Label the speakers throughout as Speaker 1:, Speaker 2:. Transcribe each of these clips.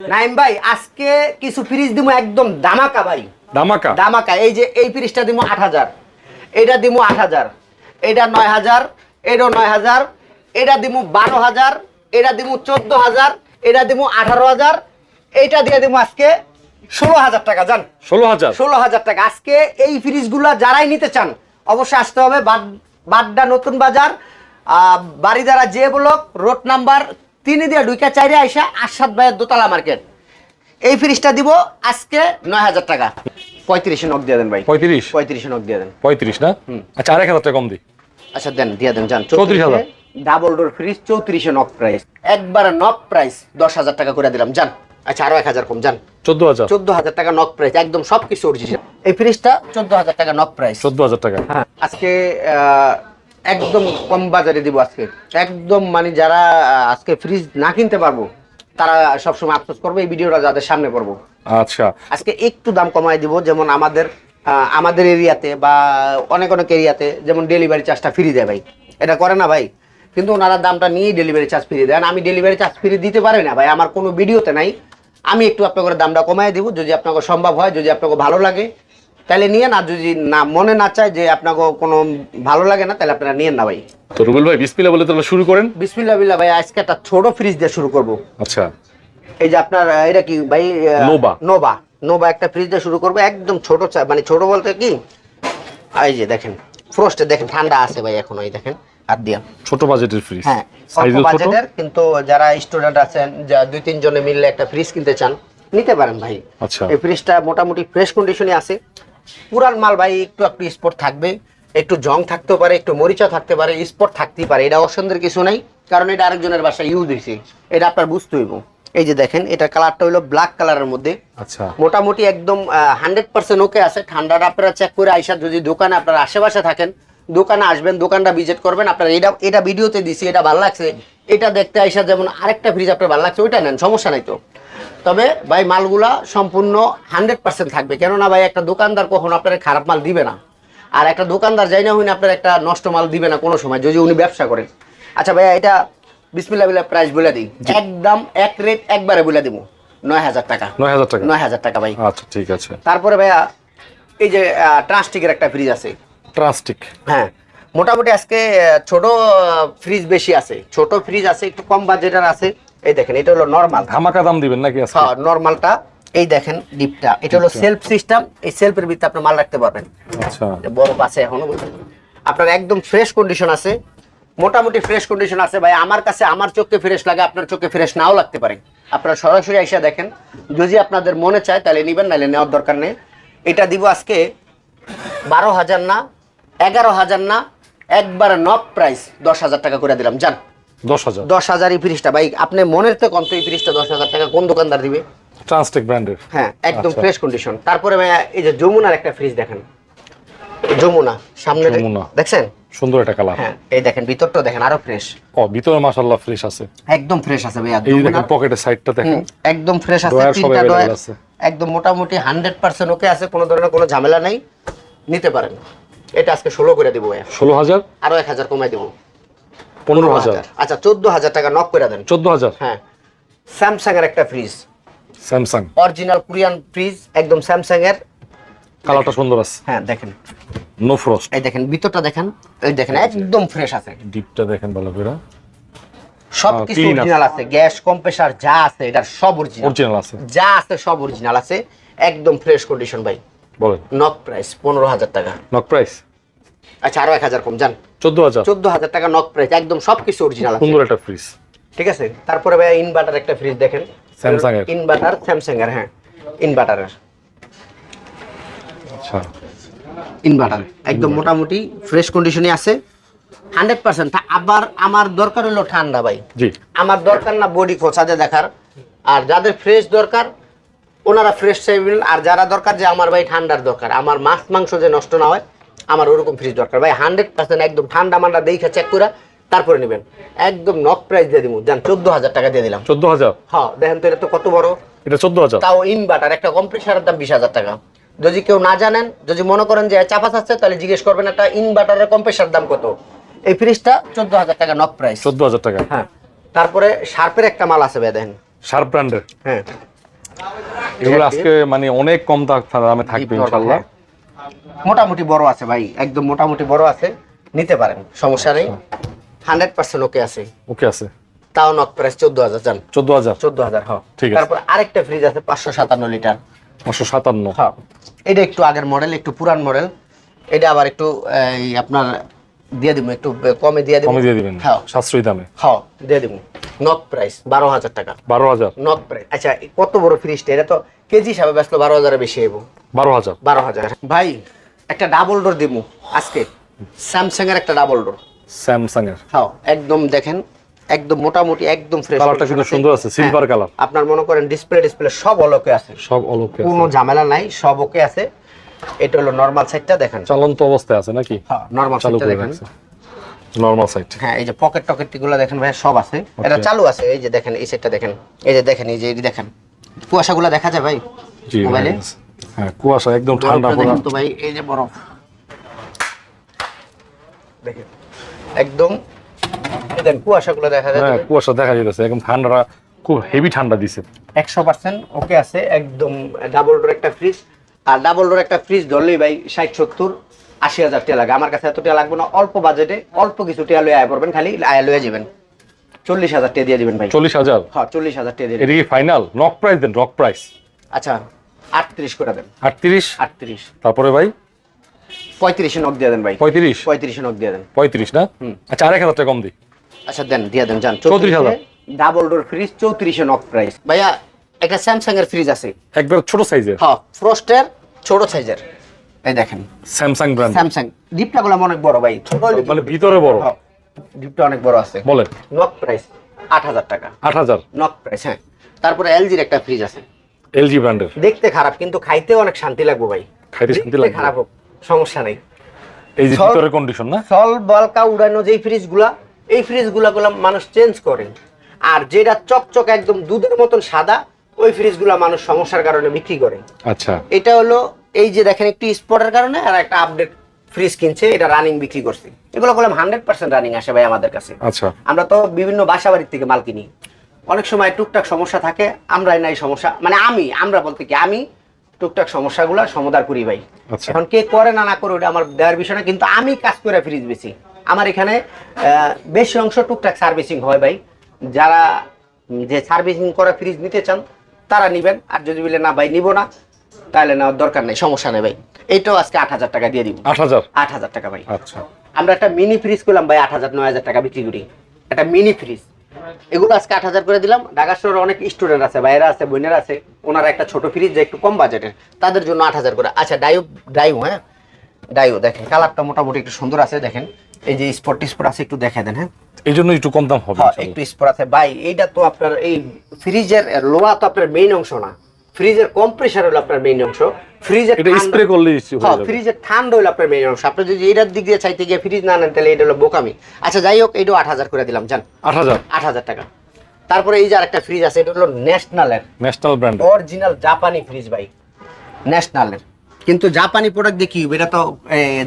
Speaker 1: নাইম ভাই আজকে কিছু ফ্রিজ দিব একদম দামাকা ভাই।
Speaker 2: ধামাকা?
Speaker 1: দামাকা এই যে এই ফ্রিজটা দিব আট হাজার। এটা দিব আট হাজার। এটা নয় হাজার এটা নয় হাজার এটা দিব বারো হাজার এটা দিব চোদ্দ হাজার এটা দিব আঠারো হাজার এইটা দিয়ে দিব আজকে ষোলো হাজার টাকা জান?
Speaker 2: ষোলো হাজার?
Speaker 1: ষোলো হাজার টাকা। আজকে এই ফ্রিজগুলো যারাই নিতে চান অবশ্যই আসতে হবে বাড্ডা নতুন বাজার বাড়িদারা যে ব্লক রোড নাম্বার তিন দিয়া দুইকা চাইরে আইসা আশাদ ভাইয়ের দোতলা মার্কেট। এই ফ্রিজটা দিব আজকে নয় হাজার টাকা। পঁয়ত্রিশে নক দিয়ে দেন ভাই।
Speaker 2: পঁয়ত্রিশ?
Speaker 1: পঁয়ত্রিশে নক দিয়ে দেন।
Speaker 2: পঁয়ত্রিশ না? আচ্ছা আরেক হাজার টাকা কম দিই
Speaker 1: আচ্ছা দেন দিয়ে দেন যান।
Speaker 2: 34,000
Speaker 1: ডাবল ডোর ফ্রিজ চৌত্রিশে নক প্রাইস একবারে নক প্রাইস দশ হাজার টাকা করে দিলাম। যান আচ্ছা আরও এক হাজার কম যান।
Speaker 2: চোদ্দ হাজার?
Speaker 1: চোদ্দ হাজার টাকা নক প্রাইস একদম সবকিছু অরিজিনাল এই ফ্রিজটা চোদ্দ হাজার টাকা নক প্রাইস
Speaker 2: চোদ্দ হাজার টাকা।
Speaker 1: হ্যাঁ। আজকে আহ, একদম কম বাজারে দিব আজকে। একদম মানে যারা আজকে ফ্রিজ না কিনতে পারব তারা সবসময় আফসোস করবে এই ভিডিওটা যাদের সামনে পড়ব।
Speaker 2: আচ্ছা।
Speaker 1: আজকে একটু দাম কমায় দিব যেমন আমাদের আমাদের এরিয়াতে বা অনেক অনেক এরিয়াতে যেমন ডেলিভারি চার্জটা ফ্রি দেয় ভাই। এটা করে না ভাই। কিন্তু ওনারা দামটা নিয়েই ডেলিভারি চার্জ ফ্রি দেন। আমি ডেলিভারি চার্জ ফ্রি দিতে পারি না ভাই আমার কোনো ভিডিওতে নাই। আমি একটু আপনাকে দামটা কমায় দিব যদি আপনাকে সম্ভব হয় যদি আপনাকে ভালো লাগে তাহলে নিয়ে না যদি না মনে না চায় যে আপনাকে কোনো ভালো লাগে না তাহলে আপনারা নিয়েন না ভাই।
Speaker 2: তো রুবেল ভাই বিসমিল্লা বলে তাহলে শুরু করেন।
Speaker 1: বিসমিল্লা বিল্লা ভাই আজকে একটা ছোট ফ্রিজ দিয়ে শুরু করব।
Speaker 2: আচ্ছা।
Speaker 1: এই যে আপনার এটা কি ভাই
Speaker 2: নোভা।
Speaker 1: নোভা নোভা একটা ফ্রিজ দিয়ে শুরু করব একদম ছোট মানে ছোট বলতে কি? এই যে দেখেন ফ্রোস্টে দেখেন ঠান্ডা আছে ভাই এখন এই দেখেন হাত দিয়া।
Speaker 2: ছোট বাজেটের ফ্রিজ
Speaker 1: হ্যাঁ অল্প
Speaker 2: ছোট।
Speaker 1: বাজেটের কিন্তু যারা স্টুডেন্ট আছেন যা দুই তিন জনে মিললে একটা ফ্রিজ কিনতে চান নিতে পারেন ভাই।
Speaker 2: আচ্ছা।
Speaker 1: এই ফ্রিজটা মোটামুটি ফ্রেশ কন্ডিশনে আছে। পুরান মাল ভাই একটু একটু স্পট থাকবে একটু জং থাকতে পারে একটু মরিচা থাকতে পারে স্পট থাকতেই পারে এটা অসন্দের কিছু নাই কারণ এটা আরেকজনের বাসায় ইউজ হয়েছে এটা আপনার বুঝতে হইব। এই যে দেখেন এটা কালারটা হলো ব্ল্যাক কালারের মধ্যে।
Speaker 2: আচ্ছা।
Speaker 1: মোটামুটি একদম হান্ড্রেড পার্সেন্ট ওকে আছে ঠান্ডাটা আপনারা চেক করে আইসা যদি দোকানে আপনার আশেপাশে থাকেন দোকানে আসবেন দোকানটা ভিজিট করবেন আপনার এটা এটা ভিডিওতে দিছি এটা ভালো লাগছে এটা দেখতে আইসা যেমন আরেকটা ফ্রিজ আপনার ভালো লাগছে ওইটা নেন সমস্যা নাই তো। তবে ভাই মালগুলা সম্পূর্ণ হান্ড্রেড পার্সেন্ট থাকবে। কেননা ভাই একটা দোকানদার কখনো আপনার খারাপ মাল দিবে না। আর একটা দোকানদার যাই না হইনি আপনার একটা নষ্ট মাল দিবে না কোনো সময় যদি উনি ব্যবসা করেন। আচ্ছা ভাইয়া এটা বিসমিল্লা প্রাইস বলে দিই। একদম এক রেট একবারে বলে দিব। নয় হাজার টাকা।
Speaker 2: নয় হাজার টাকা?
Speaker 1: নয় হাজার টাকা ভাই।
Speaker 2: আচ্ছা ঠিক আছে।
Speaker 1: তারপরে ভাইয়া এই যে ট্রান্সটিকের একটা ফ্রিজ আছে।
Speaker 2: ট্রাস্টিক
Speaker 1: হ্যাঁ। মোটামুটি আজকে ছোট ফ্রিজ বেশি আছে। ছোট ফ্রিজ আছে একটু কম বাজেটের আছে। এই দেখেন এটা হলো নর্মাল
Speaker 2: ধামাকা দাম দিবেন নাকি
Speaker 1: হ্যাঁ নর্মালটা এই দেখেন ডিপটা এটা হলো সেলফ সিস্টেম এই সেলফের ভিতরে আপনি মাল রাখতে পারবেন।
Speaker 2: আচ্ছা।
Speaker 1: বরফ আছে এখনও আপনার একদম ফ্রেশ কন্ডিশন আছে। মোটামুটি ফ্রেশ কন্ডিশন আছে। ভাই আমার কাছে আমার চোখে ফ্রেশ লাগে আপনার চোখে ফ্রেশ নাও লাগতে পারে। আপনারা সরাসরি এসে দেখেন। যদি আপনাদের মনে চায় তাহলে নেবেন নাহলে নেওয়ার দরকার নেই। এটা দিব আজকে বারো হাজার না এগারো হাজার না একবার নক প্রাইস দশ হাজার টাকা করে দিলাম। যান।
Speaker 2: দশ হাজার।
Speaker 1: দশ হাজার এই ফ্রিজটা। ভাই আপনি মনের তো কম তো এই ফ্রিজটা দশ হাজার টাকা কোন দোকানদার দিবে?
Speaker 2: ট্রান্সটেক ব্র্যান্ডের
Speaker 1: হ্যাঁ একদম
Speaker 2: আচ্ছা।
Speaker 1: ফ্রেশ কন্ডিশন তারপরে ভাইয়া এই যে যমুনার একটা ফ্রিজ দেখেন। যমুনা সামনে দেখছেন?
Speaker 2: সুন্দর একটা কালার
Speaker 1: হ্যাঁ এই দেখেন ভিতরটা দেখেন আরও ফ্রেশ
Speaker 2: ও ভিতরে মাশাআল্লাহ ফ্রেশ আছে।
Speaker 1: একদম ফ্রেশ আছে ভাইয়া
Speaker 2: এই দেখেন পকেটের সাইডটা দেখেন।
Speaker 1: একদম ফ্রেশ আছে তিনটা ডয়ার
Speaker 2: আছে।
Speaker 1: একদম মোটামুটি হান্ড্রেড পার্সেন্ট ওকে আছে কোনো ধরনের কোনো ঝামেলা নেই। নিতে পারেন। এটা আজকে ষোলো করে দিব ভাইয়া।
Speaker 2: ষোলো হাজার?
Speaker 1: আরও এক হাজার কমাই দিব।
Speaker 2: পনেরো হাজার।
Speaker 1: আচ্ছা চোদ্দ হাজার টাকা নক করে দেন।
Speaker 2: চোদ্দ হাজার?
Speaker 1: হ্যাঁ। স্যামসাং এর একটা fridge
Speaker 2: Samsung
Speaker 1: original Korean fridge একদম স্যামসাং এর
Speaker 2: কালারটা সুন্দর আছে।
Speaker 1: হ্যাঁ দেখেন।
Speaker 2: নো ফ্রস্ট
Speaker 1: এই দেখেন ভিতরটা দেখেন। এই দেখেন একদম ফ্রেশ আছে।
Speaker 2: ডিপটা দেখেন ভালো করে।
Speaker 1: সব
Speaker 2: আহ,
Speaker 1: কিছু
Speaker 2: clean আছে।
Speaker 1: অরিজিনাল আছে। গ্যাস কম্প্রেসার যা আছে এটা সব অরিজিনাল
Speaker 2: অরিজিনাল আছে।
Speaker 1: যা আছে সব অরিজিনাল আছে। একদম ফ্রেশ কন্ডিশন ভাই।
Speaker 2: বলেন।
Speaker 1: নক প্রাইস পনেরো হাজার টাকা।
Speaker 2: নক প্রাইস
Speaker 1: আচ্ছা আরও এক হাজার কম যান।
Speaker 2: চোদ্দ হাজার।
Speaker 1: চোদ্দ হাজার টাকা নক প্রাইস একদম সব কিছু অরিজিনাল
Speaker 2: সুন্দর একটা ফ্রিজ
Speaker 1: ঠিক আছে? তারপরে ভাই ইনভার্টার একটা ফ্রিজ দেখেন।
Speaker 2: Samsung এর।
Speaker 1: ইনভার্টার স্যামসাং এর হ্যাঁ। ইনভার্টারের
Speaker 2: আচ্ছা।
Speaker 1: ইনভার্টার একদম মোটামুটি ফ্রেশ কন্ডিশনে আছে। হান্ড্রেড পার্সেন্ট আবার আমার দরকার হলো ঠান্ডা ভাই।
Speaker 2: জি।
Speaker 1: আমার দরকার না বডি খোঁচাতে দেখার। আর যাদের ফ্রেশ দরকার ওনারা ফ্রেশ চাইবেন। আর যারা দরকার যে আমার ভাই ঠান্ডার দরকার। আমার মাছ মাংস যে নষ্ট না হয় আমার ওরকম ফ্রিজ দরকার। ভাই হান্ড্রেড পার্সেন্ট একদম ঠান্ডা মান্ডা দেখে চেক করে তারপরে নেবেন। একদম নক প্রাইস দিয়ে দিব যান চোদ্দ হাজার টাকা দিয়ে দিলাম।
Speaker 2: চোদ্দ হাজার?
Speaker 1: হ্যাঁ দেখেন তো এটা তো কত বড়?
Speaker 2: এটা চোদ্দ হাজার।
Speaker 1: তাও ইনভার্টার একটা কম্প্রেসারের দাম বিশ হাজার টাকা। যদি কেউ না জানেন যদি মনে করেন যে চাপা আছে তাহলে জিজ্ঞেস করবেন একটা ইনভার্টারের কম্প্রেসার দাম কত। এই ফ্রিজটা চোদ্দ হাজার টাকা নক প্রাইস
Speaker 2: চোদ্দ হাজার টাকা।
Speaker 1: হ্যাঁ তারপরে শার্পের একটা মাল আছে ভাই দেখেন।
Speaker 2: শার্প ব্র্যান্ডের
Speaker 1: হ্যাঁ।
Speaker 2: এগুলো আজকে মানে অনেক কম দাম- থাকবে ইনশাল্লাহ।
Speaker 1: হ্যাঁ। মোটামুটি বড় আছে ভাই একদম মোটামুটি বড় আছে নিতে পারেন সমস্যা নেই। হান্ড্রেড পার্সেন্ট ওকে আছে।
Speaker 2: ওকে আছে।
Speaker 1: তাও নক প্রাইস চোদ্দ হাজার জান।
Speaker 2: চোদ্দ হাজার।
Speaker 1: চোদ্দ হাজার হ্যাঁ
Speaker 2: ঠিক আছে।
Speaker 1: তারপর আরেকটা ফ্রিজ আছে পাঁচশো সাতান্ন লিটার
Speaker 2: পাঁচশো সাতান্ন।
Speaker 1: হ্যাঁ এটা একটু আগের মডেল একটু পুরান মডেল এটা আবার একটু আপনার দিয়ে দিব একটু কমে দিয়ে দিব।
Speaker 2: কমে দিয়ে দিবেন।
Speaker 1: হ্যাঁ।
Speaker 2: সাশ্রয়ী দামে।
Speaker 1: হ্যাঁ দিয়ে দিব। নক প্রাইস বারো হাজার টাকা।
Speaker 2: বারো হাজার।
Speaker 1: নক প্রাইস আচ্ছা কত বড় ফ্রিজটা? এটা তো কেজি হিসাবে বেসলো বারো হাজারের বেশি এবো
Speaker 2: বারো হাজার।
Speaker 1: বারো হাজার। ভাই একটা ডাবল ডোর দিব আজকে। স্যামসাং এর একটা ডাবল ডোর
Speaker 2: স্যামসাং এর
Speaker 1: হ্যাঁ একদম দেখেন একদম মোটামুটি একদম ফ্রেশ
Speaker 2: কালারটা কিন্তু সুন্দর আছে সিলভার কালার
Speaker 1: আপনার মনে করেন ডিসপ্লে ডিসপ্লে সব অলকে আছে।
Speaker 2: সব অলকে
Speaker 1: কোনো ঝামেলা নাই সব ওকে আছে। এটা হলো নর্মাল সাইডটা দেখেন।
Speaker 2: চলন্ত অবস্থায় আছে নাকি?
Speaker 1: হ্যাঁ নর্মাল সাইডটা দেখেন।
Speaker 2: নর্মাল সাইট
Speaker 1: হ্যাঁ এই যে পকেট টকেটগুলো দেখেন ভাই সব আছে। এটা চালু আছে এই যে দেখেন এই সাইডটা দেখেন। এই যে দেখেন এই যে এই দেখেন। কুয়াশাগুলো দেখা যায় ভাই?
Speaker 2: জি
Speaker 1: মোবাইলে?
Speaker 2: হ্যাঁ কুয়াশা একদম ঠান্ডা
Speaker 1: দেখেন তো ভাই এই যে বরফ। দেখেন একদম দেখেন কুয়াশাগুলো দেখা যায়।
Speaker 2: হ্যাঁ কুয়াশা দেখা যাইতেছে একদম ঠান্ডাটা খুব হেভি ঠান্ডা দিছে।
Speaker 1: একশো পার্সেন্ট ওকে আছে একদম ডাবল ডোর একটা ফ্রিজ আর ডাবল ডোর একটা ফ্রিজ ধরলেই ভাই ষাট সত্তর আশি হাজার টাকা লাগে। আমার কাছে এত টাকা লাগবে না অল্প বাজেটে অল্প কিছু টাকা লয়ে আয় করবেন খালি আয়া লয়ে যাবেন। চল্লিশ হাজার টাকা দিয়ে দিবেন ভাই।
Speaker 2: চল্লিশ হাজার?
Speaker 1: হ্যাঁ চল্লিশ হাজার টাকা দিয়ে
Speaker 2: এটা কি ফাইনাল নক প্রাইস দেন রক প্রাইস
Speaker 1: আচ্ছা আটত্রিশ করে দেন।
Speaker 2: আটত্রিশ?
Speaker 1: আটত্রিশ।
Speaker 2: তারপরে ভাই?
Speaker 1: পঁয়ত্রিশে নক দিয়ে দেন ভাই।
Speaker 2: পঁয়ত্রিশ?
Speaker 1: পঁয়ত্রিশে নক দিয়ে দেন।
Speaker 2: পঁয়ত্রিশ না? আচ্ছা আরেক হাজার টাকা কম দিই
Speaker 1: আচ্ছা দেন দিয়ে দেন যান।
Speaker 2: 34,000
Speaker 1: ডাবল ডোর ফ্রিজ চৌত্রিশে নক প্রাইস ভাইয়া একটা স্যামসাং এর ফ্রিজ আছে।
Speaker 2: একবার ছোট সাইজের?
Speaker 1: হ্যাঁ ফ্রস্টের ছোট সাইজের। এই দেখেন।
Speaker 2: স্যামসাং ব্র্যান্ড
Speaker 1: স্যামসাং ডিপটা গুলো অনেক বড় ভাই ছোট
Speaker 2: মানে ভিতরে বড়।
Speaker 1: হ্যাঁ, ডিপটা অনেক বড় আছে।
Speaker 2: বলেন।
Speaker 1: নক প্রাইস আট হাজার টাকা।
Speaker 2: আট হাজার?
Speaker 1: নক প্রাইস হ্যাঁ। তারপরে এলজির একটা ফ্রিজ আছে।
Speaker 2: এলজি ব্র্যান্ডের
Speaker 1: দেখতে খারাপ কিন্তু খাইতে অনেক শান্তি লাগবে ভাই।
Speaker 2: খাইতে শান্তি লাগবে।
Speaker 1: খারাপ হোক সমস্যা নেই।
Speaker 2: এই যে ভিতরের কন্ডিশন না?
Speaker 1: সল বলকা উড়ানো যেই ফ্রিজগুলা এই ফ্রিজগুলা গুলা মানুষ চেঞ্জ করে। আর যেটা চকচক একদম দুধের মতন সাদা ওই ফ্রিজগুলা মানুষ সমস্যার কারণে বিক্রি করে।
Speaker 2: আচ্ছা।
Speaker 1: এটা হলো এই যে দেখেন একটু স্পটের কারণে আর একটা আপডেট ফ্রিজ কিনছে এটা রানিং বিক্রি করছে। এগুলো করলাম হান্ড্রেড পার্সেন্ট রানিং আসে ভাই আমাদের কাছে।
Speaker 2: আচ্ছা।
Speaker 1: আমরা তো বিভিন্ন বাসা বাড়ির থেকে মাল কিনি। অনেক সময় টুকটাক সমস্যা থাকে আমরাই নাই সমস্যা মানে আমি আমরা বলতে কি আমি টুকটাক সমস্যাগুলো সমাধান করি ভাই।
Speaker 2: আচ্ছা।
Speaker 1: এখন কে করে না না করে ওটা আমার দেওয়ার বিষয় না কিন্তু আমি কাজ করে ফ্রিজ বেশি আমার এখানে আহ, বেশি অংশ টুকটাক সার্ভিসিং হয় ভাই। যারা যে সার্ভিসিং করা ফ্রিজ নিতে চান তারা নিবেন আর যদি বলে না ভাই নিব না তাহলে নেওয়ার দরকার নেই সমস্যা নেই ভাই। এইটাও আজকে আট হাজার টাকা দিয়ে দিব।
Speaker 2: আট হাজার?
Speaker 1: আট হাজার টাকা ভাই।
Speaker 2: আচ্ছা।
Speaker 1: আমরা একটা মিনি ফ্রিজ করলাম ভাই আট হাজার নয় হাজার টাকা বিক্রি করি। একটা মিনি ফ্রিজ এগুলো আজকে আট হাজার করে দিলাম। ঢাকা শহরে অনেক স্টুডেন্ট আছে ভাইয়েরা আছে বোনেরা আছে। ওনারা একটা ছোট ফ্রিজ যে একটু কম বাজেটের তাদের জন্য আট হাজার করে। আচ্ছা ডাইও ডাইও হ্যাঁ? ডাইও দেখেন কালারটা মোটামুটি একটু সুন্দর আছে দেখেন। এই যে স্পট স্পট আছে একটু দেখা দেন হ্যাঁ?
Speaker 2: এই জন্য একটু কম দাম হবে
Speaker 1: হ্যাঁ একটু স্পট আছে। ভাই এইটা তো আপনার এই ফ্রিজের লোহা তো আপনার মেইন অংশ না। ফ্রিজের কম্প্রেসার হলো আপনার মেইন অংশ। ফ্রিজের
Speaker 2: এটা স্প্রে করলে হয়ে
Speaker 1: হ্যাঁ ফ্রিজের ঠান্ডা হইল আপনার মেইন অংশ। আপনি যদি এটার দিক দিয়ে চাইতে গিয়ে ফ্রিজ না নেন তাহলে এটা হলো বোকামি। আচ্ছা যাই হোক এইটাও আট হাজার করে দিলাম জান।
Speaker 2: আট হাজার?
Speaker 1: আট হাজার টাকা। তারপরে এই যে আরেকটা ফ্রিজ আছে এটা হলো ন্যাশনালের
Speaker 2: ন্যাশনাল ব্র্যান্ড
Speaker 1: অরিজিনাল জাপানি ফ্রিজ ভাই। ন্যাশনালের কিন্তু জাপানি প্রোডাক্ট দেখি এটা তো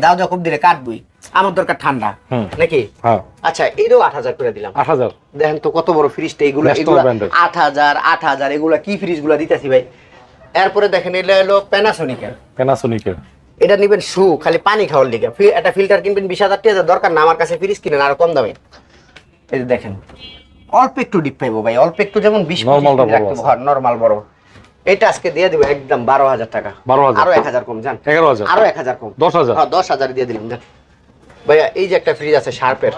Speaker 1: দাও খুব দিলে কাটবই। আমার দরকার ঠান্ডা নাকি?
Speaker 2: হ্যাঁ।
Speaker 1: আচ্ছা এটাও আট হাজার করে দিলাম।
Speaker 2: আট হাজার।
Speaker 1: দেখেন তো কত বড় ফ্রিজটা এগুলো আট হাজার আট হাজার এগুলো কি ফ্রিজগুলো দিতেছি ভাই? এরপরে দেখেন এটা হলো প্যানাসোনিকের
Speaker 2: প্যানাসোনিকের
Speaker 1: এটা নিবেন শু খালি পানি খাওয়ার লিগে। একটা ফিল্টার কিনবেন বিশ হাজার টাকা দরকার না আমার কাছে ফ্রিজ কিনেন আরও কম দামে। এই যে দেখেন অল্প একটু ডিপ পাইবো ভাই অল্প একটু যেমন বিশ
Speaker 2: টা বড়।
Speaker 1: নর্মাল বড়। এটা আজকে দিয়ে দিব একদম বারো হাজার টাকা।
Speaker 2: 12,000
Speaker 1: আরও এক হাজার কম জান।
Speaker 2: এগারো হাজার।
Speaker 1: আরও এক হাজার কম।
Speaker 2: দশ হাজার।
Speaker 1: হ্যাঁ দশ হাজার দিয়ে দিলাম জান। ভাইয়া এই যে একটা ফ্রিজ আছে শার্পের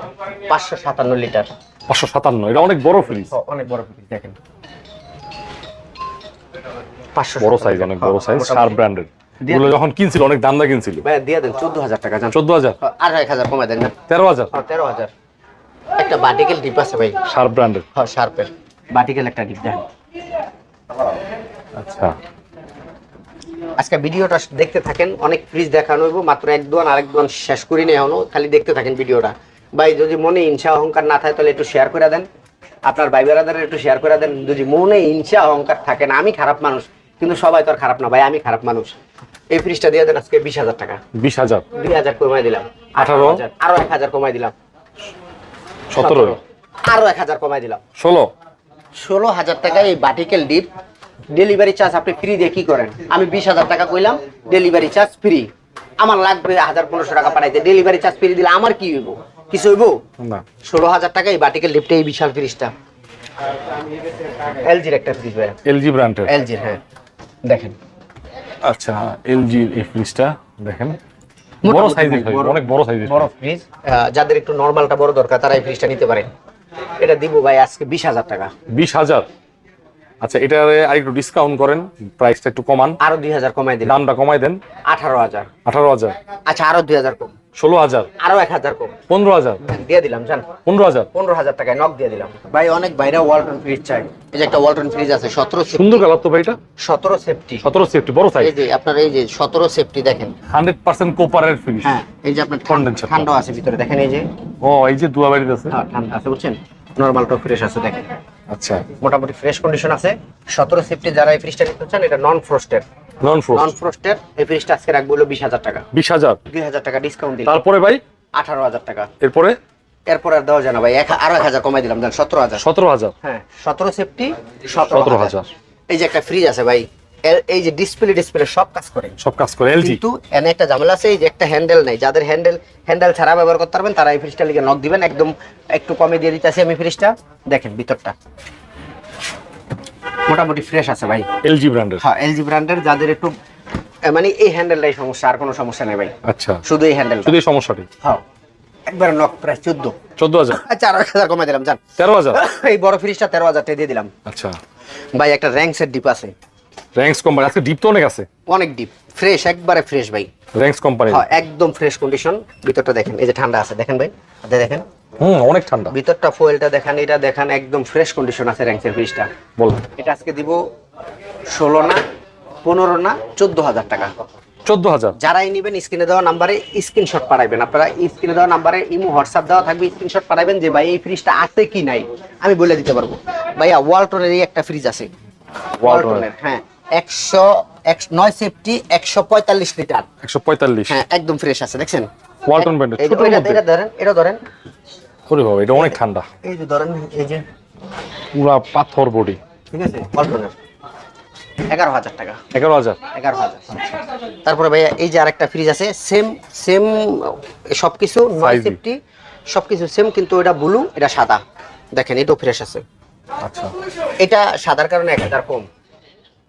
Speaker 1: পাঁচশো সাতান্ন লিটার
Speaker 2: পাঁচশো সাতান্ন এটা অনেক বড় ফ্রিজ
Speaker 1: অনেক বড় ফ্রিজ দেখেন। পাঁচশো
Speaker 2: বড় সাইজ অনেক বড় সাইজ শার্প ব্র্যান্ডের এগুলো যখন কিনছিল অনেক দাম দা কিনছিল।
Speaker 1: ভাইয়া দিয়ে দেন চোদ্দ হাজার টাকা
Speaker 2: চোদ্দ হাজার।
Speaker 1: আর এক হাজার দেন না
Speaker 2: তেরো হাজার।
Speaker 1: তেরো হাজার। একটা বাটিকেল ডিপ আছে ভাই।
Speaker 2: শার্প ব্র্যান্ডের
Speaker 1: হ্যাঁ শার্পের বাটিকেল একটা ডিপ দেন
Speaker 2: আচ্ছা।
Speaker 1: আজকে ভিডিওটা দেখতে থাকেন অনেক ফ্রিজ দেখানো হইব মাত্র এক দোয়ান আরেক দোয়ান শেষ করি নেই এখনও খালি দেখতে থাকেন ভিডিওটা। ভাই যদি মনে ইনসা অহংকার না থাকে তাহলে একটু শেয়ার করে দেন। আপনার ভাই বেড়াদারের একটু শেয়ার করে দেন। যদি মনে ইনসা অহংকার থাকে না আমি খারাপ মানুষ কিন্তু সবাই তো আর খারাপ না ভাই আমি খারাপ মানুষ। এই ফ্রিজটা দিয়ে দেন আজকে বিশ হাজার টাকা।
Speaker 2: বিশ হাজার?
Speaker 1: দুই হাজার কমাই দিলাম।
Speaker 2: আঠারো?
Speaker 1: হাজার। আরও এক হাজার কমাই দিলাম।
Speaker 2: সতেরো?
Speaker 1: আরও এক হাজার কমাই দিলাম।
Speaker 2: ষোলো?
Speaker 1: ষোলো হাজার টাকায় এই বাটিকেল ডিপ ডেলিভারি চার্জ আপনি ফ্রি দিয়ে কি করেন? আমি বিশ হাজার টাকা কইলাম ডেলিভারি চার্জ ফ্রি আমার লাগবে হাজার পনেরোশো টাকা পাঠাইতে। ডেলিভারি চার্জ ফ্রি দিলে আমার কি হইব? কিছু হইব? ষোলো হাজার টাকা এই বাটিকেল ডিপটা এই বিশাল ফ্রিজটা। এলজির একটা ফ্রিজ ভাই
Speaker 2: এলজি ব্র্যান্ডের
Speaker 1: এলজির হ্যাঁ। দেখেন।
Speaker 2: আচ্ছা এলজি এই ফ্রিজটা দেখেন। বড় সাইজের। অনেক বড় সাইজের
Speaker 1: বড় ফ্রিজ যাদের একটু নর্মালটা বড় দরকার তারা এই ফ্রিজটা নিতে পারেন। এটা দিব ভাই আজকে বিশ হাজার টাকা।
Speaker 2: বিশ হাজার? আচ্ছা এটারে আরেকটু ডিসকাউন্ট করেন প্রাইসটা একটু কমান।
Speaker 1: আরও দুই হাজার কমাই দিলাম
Speaker 2: দামটা কমাই দেন।
Speaker 1: আঠারো হাজার।
Speaker 2: আঠারো হাজার।
Speaker 1: আচ্ছা আরও দুই হাজার কম।
Speaker 2: ষোলো হাজার।
Speaker 1: আরও এক হাজার কম।
Speaker 2: পনেরো হাজার।
Speaker 1: দিয়ে দিলাম জান।
Speaker 2: পনেরো হাজার।
Speaker 1: পনেরো হাজার টাকায় নক দিয়ে দিলাম। ভাই অনেক বাইরে ওয়ালটন ফ্রিজ চাই। এই যে একটা ওয়ালটন ফ্রিজ আছে সতেরো
Speaker 2: সুন্দর কালার তো ভাই এটা?
Speaker 1: সতেরো সেফটি
Speaker 2: সতেরো সেফটি বড় সাইজ
Speaker 1: এই যে আপনার এই যে সতেরো সেফটি দেখেন।
Speaker 2: হান্ড্রেড পার্সেন্ট কোপারের ফ্রিজ
Speaker 1: হ্যাঁ এই যে আপনার
Speaker 2: Condenser.
Speaker 1: ঠান্ডা আছে ভিতরে। দেখেন এই যে।
Speaker 2: ও এই যে দুয়া বাড়িতে আছে।
Speaker 1: হ্যাঁ ঠান্ডা আছে বুঝছেন? নর্মালটা ফ্রেশ আছে দেখেন।
Speaker 2: আচ্ছা।
Speaker 1: মোটামুটি ফ্রেশ কন্ডিশন আছে। সতেরো সেফটি যারা এই ফ্রিজটা নিতে চান এটা non frosted
Speaker 2: non frost
Speaker 1: non frosted এই ফ্রিজটা আজকে রাখব হলো বিশ হাজার টাকা।
Speaker 2: বিশ হাজার?
Speaker 1: দুই হাজার টাকা ডিসকাউন্ট দিলাম।
Speaker 2: তারপরে ভাই?
Speaker 1: আঠারো হাজার টাকা।
Speaker 2: এরপরে?
Speaker 1: এরপরে আর দেওয়া যায় না ভাই আরও এক হাজার কমাই দিলাম সতেরো হাজার।
Speaker 2: সতেরো হাজার।
Speaker 1: হ্যাঁ সতেরো সেফটি
Speaker 2: সতেরো হাজার।
Speaker 1: এই যে একটা ফ্রিজ আছে ভাই এই যে ডিসপ্লে ডিসপ্লে সব কাজ করে।
Speaker 2: সব কাজ করে এলজি
Speaker 1: কিন্তু এনে একটা ঝামেলা আছে এই যে একটা হ্যান্ডেল নেই। যাদের হ্যান্ডেল হ্যান্ডেল ছাড়া ব্যবহার করতে পারবেন তারা এই ফ্রিজটা লিখে নক দিবেন একদম একটু কমে দিয়ে দিতেছি আমি ফ্রিজটা দেখেন ভিতরটা। মোটামুটি ফ্রেশ আছে ভাই।
Speaker 2: এলজি ব্র্যান্ডের
Speaker 1: হ্যাঁ এলজি ব্র্যান্ডের যাদের একটু মানে এই হ্যান্ডেলটাই সমস্যা আর কোনো সমস্যা নেই ভাই।
Speaker 2: আচ্ছা।
Speaker 1: শুধু এই হ্যান্ডেল
Speaker 2: শুধু এই সমস্যাটি?
Speaker 1: হ্যাঁ। একবার নক প্রাইস চোদ্দ।
Speaker 2: চোদ্দ হাজার?
Speaker 1: আচ্ছা আরও হাজার কমে দিলাম জান।
Speaker 2: তেরো হাজার?
Speaker 1: এই বড় ফ্রিজটা তেরো হাজার টাকা দিয়ে দিলাম।
Speaker 2: আচ্ছা।
Speaker 1: ভাই একটা র্যাঙ্কসের ডিপ আছে।
Speaker 2: র্যাঙ্কস কোম্পানি আজকে ডিপ তো অনেক আছে।
Speaker 1: অনেক ডিপ ফ্রেশ একবারে ফ্রেশ ভাই।
Speaker 2: র্যাঙ্কস কোম্পানি
Speaker 1: হ্যাঁ একদম ফ্রেশ কন্ডিশন ভিতরটা দেখেন এই যে ঠান্ডা আছে দেখেন ভাই দেখেন।
Speaker 2: হুম অনেক ঠান্ডা।
Speaker 1: ভিতরটা ফয়েলটা দেখেন এটা দেখেন একদম ফ্রেশ কন্ডিশন আছে র্যাঙ্কসের ফ্রিজটা
Speaker 2: বলেন।
Speaker 1: এটা আজকে দিব ষোলো না পনেরো না চোদ্দ হাজার টাকা।
Speaker 2: চোদ্দ হাজার।
Speaker 1: যারাই নেবেন স্ক্রিনে দেওয়া নাম্বারে স্ক্রিনশট পাঠাবেন আপনারা স্ক্রিনে দেওয়া নাম্বারে ইমো হোয়াটসঅ্যাপ দেওয়া থাকবে স্ক্রিনশট পাঠাবেন যে ভাই এই ফ্রিজটা আছে কি নাই? আমি বলে দিতে পারব। ভাইয়া ওয়ালটনের এই একটা ফ্রিজ আছে। ওয়ালটনের হ্যাঁ। একশো এক- নয় সেফটি একশো পঁয়তাল্লিশ লিটার
Speaker 2: একশো পঁয়তাল্লিশ।
Speaker 1: হ্যাঁ একদম ফ্রেশ আছে দেখছেন?
Speaker 2: ওয়ালটন ব্র্যান্ডের
Speaker 1: এই এটা- ধরেন এটা ধরেন।
Speaker 2: ওরে বাবা এটা অনেক ঠান্ডা।
Speaker 1: এই যে ধরেন এই যে।
Speaker 2: পুরা পাথর বডি।
Speaker 1: ঠিক আছে ওয়ালটনের এগারো হাজার টাকা।
Speaker 2: এগারো হাজার?
Speaker 1: এগারো হাজার। তারপরে ভাইয়া এই যে আরেকটা ফ্রিজ আছে সেম সেম সবকিছু নয়। সেফটি সবকিছু সেম কিন্তু এটা ব্লু এটা সাদা। দেখেন এটাও ফ্রেশ আছে।
Speaker 2: আচ্ছা।
Speaker 1: এটা সাদার কারণে এক হাজার কম।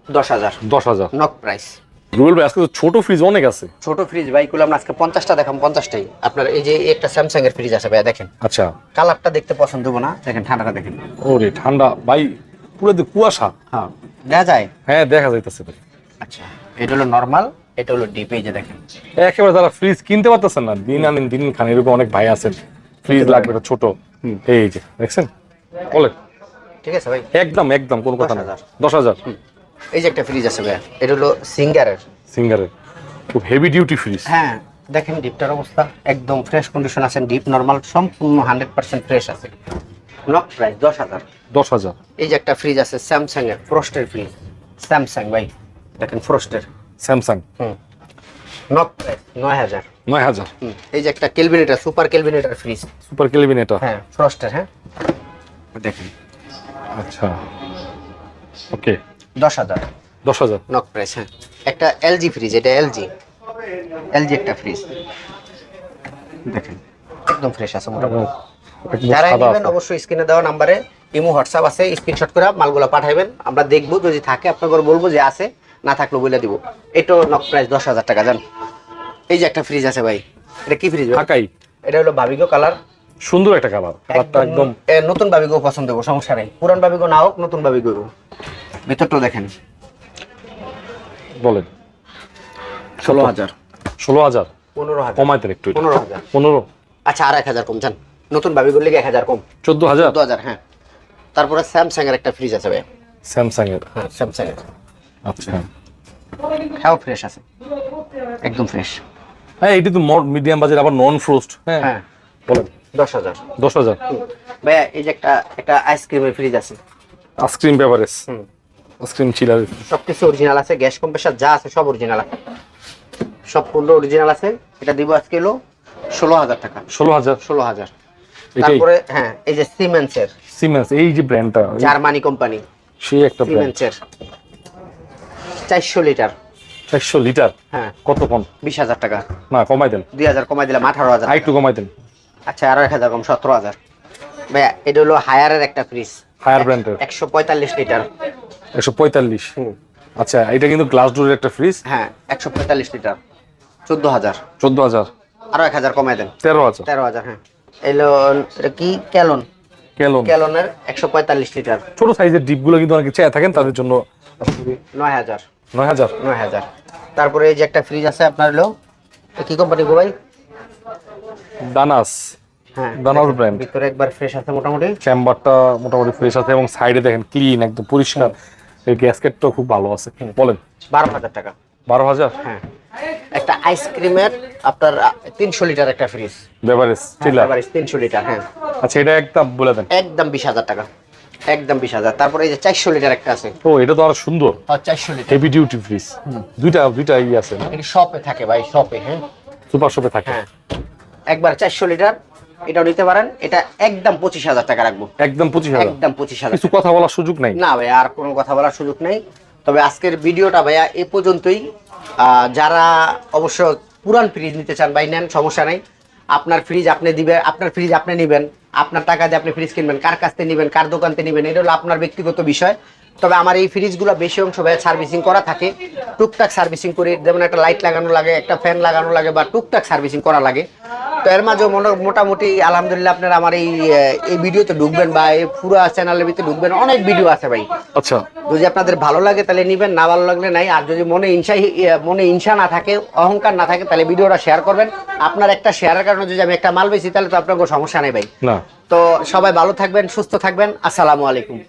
Speaker 1: দশ হাজার।
Speaker 2: দশ হাজার।
Speaker 1: নক প্রাইস
Speaker 2: রুবেল ভাই আজকে তো ছোট ফ্রিজ অনেক আছে।
Speaker 1: ছোট ফ্রিজ ভাই করলাম আজকে পঞ্চাশটা দেখাম পঞ্চাশটাই। আপনার এই যে একটা স্যামসাং এর ফ্রিজ আছে ভাইয়া দেখেন।
Speaker 2: আচ্ছা।
Speaker 1: কালারটা দেখতে পছন্দ হব না দেখেন ঠান্ডাটা দেখেন।
Speaker 2: ওরে ঠান্ডা। ভাই পুরো তো কুয়াশা।
Speaker 1: হ্যাঁ দেখা যায়?
Speaker 2: হ্যাঁ দেখা যাইতেছে ভাই।
Speaker 1: আচ্ছা এটা হলো নর্মাল এটা হলো ডিপ এই যে দেখেন।
Speaker 2: একেবারে যারা ফ্রিজ কিনতে পারতেছেন না দিন আনেন দিন খান এরকম অনেক ভাই আছেন। ফ্রিজ লাগবে ছোট। এই যে দেখছেন? বলেন
Speaker 1: ঠিক আছে ভাই।
Speaker 2: একদম একদম কোনো কথা না
Speaker 1: 10,000
Speaker 2: দশ হাজার।
Speaker 1: এই যে একটা ফ্রিজ আছে ভাইয়া এটা হলো সিঙ্গারের।
Speaker 2: সিঙ্গারের। খুব হেভি ডিউটি ফ্রিজ
Speaker 1: হ্যাঁ দেখেন ডিপটার অবস্থা একদম ফ্রেশ কন্ডিশন আছে ডিপ নর্মাল সম্পূর্ণ হান্ড্রেড পার্সেন্ট ফ্রেশ আছে। নক প্রাইস দশ হাজার।
Speaker 2: দশ হাজার।
Speaker 1: এই যে একটা ফ্রিজ আছে স্যামসাং এর ফ্রস্টের ফ্রিজ স্যামসাং ভাই দেখেন ফ্রস্টের
Speaker 2: স্যামসাং
Speaker 1: হুম। নক প্রাইস নয় হাজার।
Speaker 2: নয় হাজার।
Speaker 1: হুম এই যে একটা Kelvinator super Kelvinator fridge
Speaker 2: super Kelvin এটা
Speaker 1: হ্যাঁ ফ্রস্টের হ্যাঁ। দেখেন।
Speaker 2: আচ্ছা। ওকে
Speaker 1: দশ হাজার।
Speaker 2: দশ হাজার।
Speaker 1: নক প্রাইস হ্যাঁ। একটা এলজি ফ্রিজ এটা এলজি এলজি একটা ফ্রিজ দেখেন একদম ফ্রেশ আছে মোটামুটি। যারা নেবেন অবশ্যই স্ক্রিনে দেওয়া নাম্বারে ইমো হোয়াটসঅ্যাপ আছে স্ক্রিনশট করে মালগুলো পাঠাবেন আমরা দেখব যদি থাকে আপনাকে বলব যে আছে না থাকলে বলে দিব। এটাও নক প্রাইস দশ হাজার টাকা জান। এই যে একটা ফ্রিজ আছে ভাই এটা কি ফ্রিজ
Speaker 2: ঢাকাই
Speaker 1: এটা হলো বাবিগো কালার
Speaker 2: সুন্দর একটা কালার কালারটা একদম
Speaker 1: নতুন বাবিগো পছন্দ করব সমস্যা নেই। পুরান বাবিগো না হোক নতুন বাবিগো হোক। ভিতরটাও দেখেন।
Speaker 2: বলেন।
Speaker 1: ষোলো হাজার।
Speaker 2: ষোলো হাজার?
Speaker 1: পনেরো হাজার।
Speaker 2: কমাইতেন একটু
Speaker 1: পনেরো হাজার।
Speaker 2: পনেরো।
Speaker 1: আচ্ছা আর এক হাজার কম জান। নতুন বাবিগোর লেগে এক হাজার কম?
Speaker 2: চোদ্দ হাজার?
Speaker 1: চোদ্দ হাজার হ্যাঁ। তারপরে স্যামসাং এর একটা ফ্রিজ আছে ভাই
Speaker 2: স্যামসাং এর
Speaker 1: হ্যাঁ স্যামসাং এর
Speaker 2: আচ্ছা।
Speaker 1: হ্যাঁ ফ্রেশ আছে। একদম ফ্রেশ
Speaker 2: হ্যাঁ এটি তো মিডিয়াম বাজেট আবার নন ফ্রোস্ট হ্যাঁ।
Speaker 1: হ্যাঁ।
Speaker 2: বলেন।
Speaker 1: দশ হাজার।
Speaker 2: দশ হাজার?
Speaker 1: ভাইয়া এই যে একটা একটা আইসক্রিমের ফ্রিজ আছে।
Speaker 2: আইসক্রিম বেভারেজ
Speaker 1: হুম।
Speaker 2: আইসক্রিম চিলার
Speaker 1: সবকিছু অরিজিনাল আছে গ্যাস কম্প্রেসার যা আছে সব অরিজিনাল আছে। সব পণ্য অরিজিনাল আছে এটা দিব আজকে হলো ষোলো হাজার টাকা।
Speaker 2: ষোলো হাজার?
Speaker 1: ষোলো হাজার। তারপরে হ্যাঁ এই যে সিমেন্সের
Speaker 2: সিমেন্স এই যে ব্র্যান্ডটা
Speaker 1: জার্মানি কোম্পানি
Speaker 2: সেই একটা
Speaker 1: সিমেন্সের চারশো লিটার
Speaker 2: চারশো লিটার
Speaker 1: হ্যাঁ।
Speaker 2: কত কম?
Speaker 1: বিশ হাজার টাকা।
Speaker 2: না কমাই দেন।
Speaker 1: দুই হাজার কমাই দিলাম আঠারো হাজার
Speaker 2: আর একটু কমাই দেন।
Speaker 1: আচ্ছা আরও এক হাজার কম সতেরো হাজার। ভাইয়া এটা হলো হায়ারের একটা ফ্রিজ
Speaker 2: হায়ার ব্র্যান্ডের
Speaker 1: একশো পঁয়তাল্লিশ লিটার
Speaker 2: একশো পঁয়তাল্লিশ। আচ্ছা এটা কিন্তু গ্লাস ডোরের একটা ফ্রিজ
Speaker 1: হ্যাঁ একশো পঁয়তাল্লিশ লিটার। চোদ্দ হাজার।
Speaker 2: চোদ্দ হাজার।
Speaker 1: আরও এক হাজার কমাই দেন।
Speaker 2: তেরো হাজার।
Speaker 1: তেরো হাজার হ্যাঁ। এলো এটা কি? ক্যালন।
Speaker 2: কেলন
Speaker 1: ক্যালনের একশো পঁয়তাল্লিশ লিটার।
Speaker 2: ছোট সাইজের ডিপগুলো কিন্তু অনেকে চেয়ে থাকেন তাদের জন্য
Speaker 1: নয় হাজার।
Speaker 2: নয় হাজার।
Speaker 1: নয় হাজার। তারপরে এই যে একটা ফ্রিজ আছে আপনার হলো কি কোম্পানি গো ভাই
Speaker 2: দানাস।
Speaker 1: হ্যাঁ।
Speaker 2: দানাস ব্র্যান্ড
Speaker 1: ভিতরে একবার ফ্রেশ আছে মোটামুটি।
Speaker 2: চেম্বারটা মোটামুটি ফ্রেশ আছে এবং সাইডে দেখেন ক্লিন একদম পরিষ্কার। এই গ্যাসকেটটাও খুব ভালো আছে। বলেন।
Speaker 1: বারো হাজার টাকা।
Speaker 2: বারো হাজার?
Speaker 1: হ্যাঁ। একটা আইসক্রিমের আপনার তিনশো লিটার একটা ফ্রিজ
Speaker 2: বেভারেজ চিলার
Speaker 1: তিনশো লিটার হ্যাঁ।
Speaker 2: আচ্ছা এটা একদম বলে দেন।
Speaker 1: একদম বিশ হাজার টাকা। একদম বিশ হাজার। তারপরে এই যে চারশো লিটার একটা আছে।
Speaker 2: ও এটা তো আরও সুন্দর।
Speaker 1: চারশো লিটার।
Speaker 2: হেভি ডিউটি ফ্রিজ দুইটা দুইটা ই আছে
Speaker 1: শপে থাকে ভাই শপে হ্যাঁ।
Speaker 2: সুপার শপে থাকে।
Speaker 1: হ্যাঁ। একবার চারশো লিটার এটাও নিতে পারেন। এটা একদম পঁচিশ হাজার টাকা রাখব।
Speaker 2: একদম পঁচিশ হাজার।
Speaker 1: একদম পঁচিশ হাজার
Speaker 2: কিছু কথা বলার সুযোগ নাই।
Speaker 1: না ভাই আর কোনো কথা বলার সুযোগ নেই। তবে আজকের ভিডিওটা ভাইয়া এ পর্যন্তই। যারা অবশ্য পুরান ফ্রিজ নিতে চান ভাই নেন সমস্যা নেই। আপনার ফ্রিজ আপনি দিবেন আপনার ফ্রিজ আপনি নেবেন। আপনার টাকা দিয়ে আপনি ফ্রিজ কিনবেন কার কাছ থেকে নেবেন কার দোকান থেকে নেবেন এটা হলো আপনার ব্যক্তিগত বিষয়। তবে আমার এই ফ্রিজগুলো বেশি অংশ ভাই সার্ভিসিং করা থাকে। টুকটাক সার্ভিসিং করে যেমন একটা লাইট লাগানো লাগে একটা ফ্যান লাগানো লাগে বা টুকটাক সার্ভিসিং করা লাগে। তো এর মাঝে মনে- মোটামুটি আলহামদুলিল্লাহ আপনার আমার এই এই ভিডিওতে ঢুকবেন বা এই পুরো চ্যানেলের ভিতরে ঢুকবেন। অনেক ভিডিও আছে ভাই।
Speaker 2: আচ্ছা।
Speaker 1: যদি আপনাদের ভালো লাগে তাহলে নিবেন না ভালো লাগলে নাই। আর যদি মনে ইনসা মনে ইনসা না থাকে অহংকার না থাকে তাহলে ভিডিওটা শেয়ার করবেন। আপনার একটা শেয়ারের কারণে যদি আমি একটা মাল বেশি তাহলে তো আপনার কোনো সমস্যা নেই ভাই।
Speaker 2: না।
Speaker 1: তো সবাই ভালো থাকবেন সুস্থ থাকবেন। আসসালামু আলাইকুম।